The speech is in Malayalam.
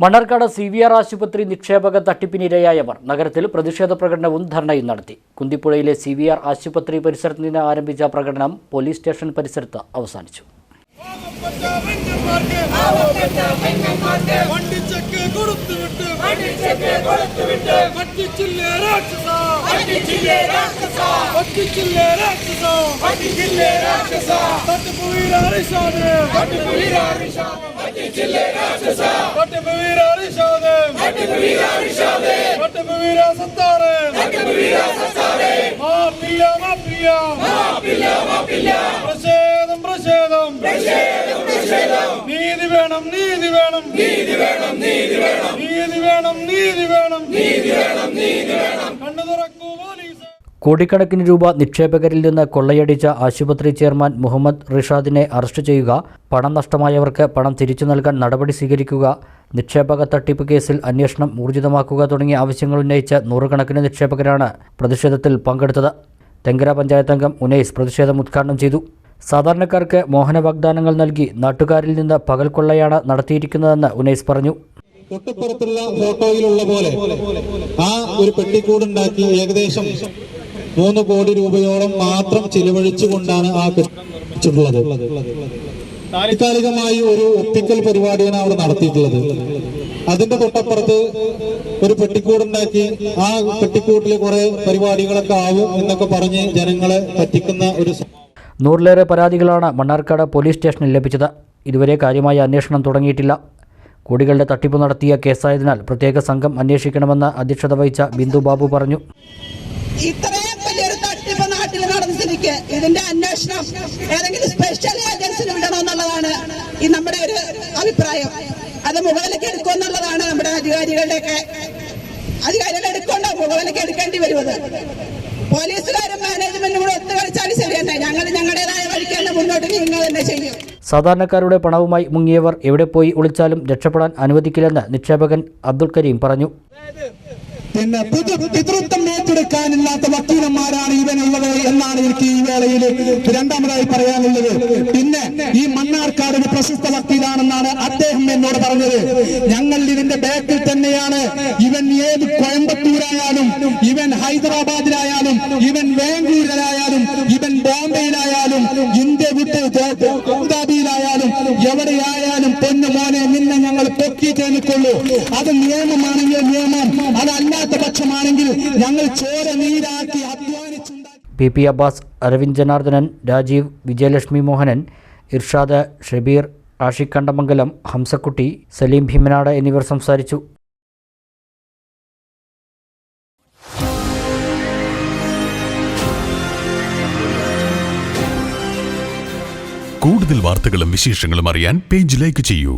മണ്ണാർക്കാട് സി വി ആർ ആശുപത്രി നിക്ഷേപക തട്ടിപ്പിനിരയായവർ നഗരത്തിൽ പ്രതിഷേധ പ്രകടനവും ധർണയും നടത്തി കുന്തിപ്പുഴയിലെ സി വി ആർ ആശുപത്രി പരിസരത്ത് നിന്ന് ആരംഭിച്ച പ്രകടനം പോലീസ് സ്റ്റേഷൻ പരിസരത്ത് അവസാനിച്ചു പ്രതിഷേധം പ്രതിഷേധം നീതി വേണം നീതി വേണം നീതി വേണം. നീതി വേണം നീതി വേണം. നീതി വേണം നീതി വേണം. കോടിക്കണക്കിന് രൂപ നിക്ഷേപകരിൽ നിന്ന് കൊള്ളയടിച്ച ആശുപത്രി ചെയർമാൻ മുഹമ്മദ് റിഷാദിനെ അറസ്റ്റ് ചെയ്യുക പണം നഷ്ടമായവർക്ക് പണം തിരിച്ചു നൽകാൻ നടപടി സ്വീകരിക്കുക നിക്ഷേപക തട്ടിപ്പ് കേസിൽ അന്വേഷണം ഊർജിതമാക്കുക തുടങ്ങിയ ആവശ്യങ്ങൾ ഉന്നയിച്ച നൂറുകണക്കിന് നിക്ഷേപകരാണ് പ്രതിഷേധത്തിൽ പങ്കെടുത്തത്. തെങ്കര പഞ്ചായത്ത് അംഗം ഉനൈസ് പ്രതിഷേധം ഉദ്ഘാടനം ചെയ്തു. സാധാരണക്കാർക്ക് മോഹന വാഗ്ദാനങ്ങൾ നൽകി നാട്ടുകാരിൽ നിന്ന് പകൽ കൊള്ളയാണ് നടത്തിയിരിക്കുന്നതെന്ന് ഉനൈസ് പറഞ്ഞു. തൊട്ടുപുറത്തുള്ള ഫോട്ടോയിലുള്ള പോലെ ആ ഒരു പെട്ടിക്കൂടുണ്ടാക്കി ഏകദേശം മൂന്ന് കോടി രൂപയോളം മാത്രം ചിലവഴിച്ചുകൊണ്ടാണ് ആ കെട്ടിച്ചിട്ടുള്ളത് താൽക്കാലികമായി ഒരു ഒപ്പിക്കൽ പരിപാടിയാണ് അവിടെ നടത്തിയിട്ടുള്ളത്. അതിന്റെ തൊട്ടപ്പുറത്ത് ഒരു പെട്ടിക്കൂടുണ്ടാക്കി ആ പെട്ടിക്കൂട്ടിൽ കുറെ പരിപാടികളൊക്കെ ആവും എന്നൊക്കെ പറഞ്ഞ് ജനങ്ങളെ പറ്റിക്കുന്ന ഒരു നൂറിലേറെ പരാതികളാണ് മണ്ണാർക്കാട് പോലീസ് സ്റ്റേഷനിൽ ലഭിച്ചത്. ഇതുവരെ കാര്യമായ അന്വേഷണം തുടങ്ങിയിട്ടില്ല. കോടികളുടെ തട്ടിപ്പ് നടത്തിയ കേസായതിനാൽ പ്രത്യേക സംഘം അന്വേഷിക്കണമെന്ന് അധ്യക്ഷത വഹിച്ച ബിന്ദു ബാബു പറഞ്ഞു. ഇത്രയും വലിയൊരു തട്ടിപ്പ് നടന്ന സ്ഥിതിക്ക് ഇതിന്റെ അന്വേഷണം ഏതെങ്കിലും സ്പെഷ്യൽ ഏജൻസിന് വിടണമെന്നുള്ളതാണ് ഈ നമ്മുടെ ഒരു അഭിപ്രായം. അത് മുകളിലേക്ക് എടുക്കുമെന്നുള്ളതാണ് നമ്മുടെ അധികാരികളുടെയൊക്കെ അധികാരികൾ എടുക്കണ്ടോ മുകളിലേക്ക് എടുക്കേണ്ടി വരുന്നത്. പോലീസുകാരും മാനേജ്മെന്റും കൂടെ ഒത്തുകളിച്ചാലും ശരി തന്നെ. ഞങ്ങൾ ഞങ്ങളുടേതായ വഴിക്ക് തന്നെ മുന്നോട്ട് നീങ്ങുക തന്നെ ചെയ്യും. സാധാരണക്കാരുടെ പണവുമായി മുങ്ങിയവർ എവിടെ പോയി ഒളിച്ചാലും രക്ഷപ്പെടാൻ അനുവദിക്കില്ലെന്ന് നിക്ഷേപകൻ അബ്ദുൽ കരീം പറഞ്ഞു. പിന്നെ പുതു പിതൃത്വം ഏറ്റെടുക്കാനില്ലാത്ത വക്കീലന്മാരാണ് ഇവനുള്ളത് എന്നാണ് എനിക്ക് ഈ വേളയിൽ രണ്ടാമതായി പറയാനുള്ളത്. പിന്നെ ഈ മണ്ണാർക്കാട് ഒരു പ്രശസ്ത വക്കീലാണെന്നാണ് അദ്ദേഹം എന്നോട് പറഞ്ഞത്. ഞങ്ങൾ ഇതിന്റെ ബാക്കിൽ തന്നെയാണ്. ഇവൻ ഏത് കോയമ്പത്തൂരായാലും ഇവൻ ഹൈദരാബാദിലായാലും ഇവൻ ബാംഗ്ലൂരിലായാലും ഇവൻ ബോംബെയിലായാലും ഇന്ത്യ വിട്ട് അബുദാബിയിലായാലും എവിടെയായാലും പൊന്നു മോനെ നിന്നെ ഞങ്ങൾ പൊക്കിയിട്ടേ നിൽക്കുള്ളൂ അത് നിയമമാണെങ്കിൽ നിയമം ഞങ്ങൾ ചോര നീരാക്കി അധ്വാനിച്ചുണ്ടാക്കി. പി പി അബ്ബാസ് അരവിന്ദ് ജനാർദ്ദനൻ രാജീവ് വിജയലക്ഷ്മി മോഹനൻ ഇർഷാദ് ഷബീർ ആഷിഖ് കണ്ടമംഗലം ഹംസക്കുട്ടി സലീം ഭീമനാട് എന്നിവർ സംസാരിച്ചു. കൂടുതൽ വാർത്തകളും വിശേഷങ്ങളും അറിയാൻ പേജ് ലൈക്ക് ചെയ്യൂ.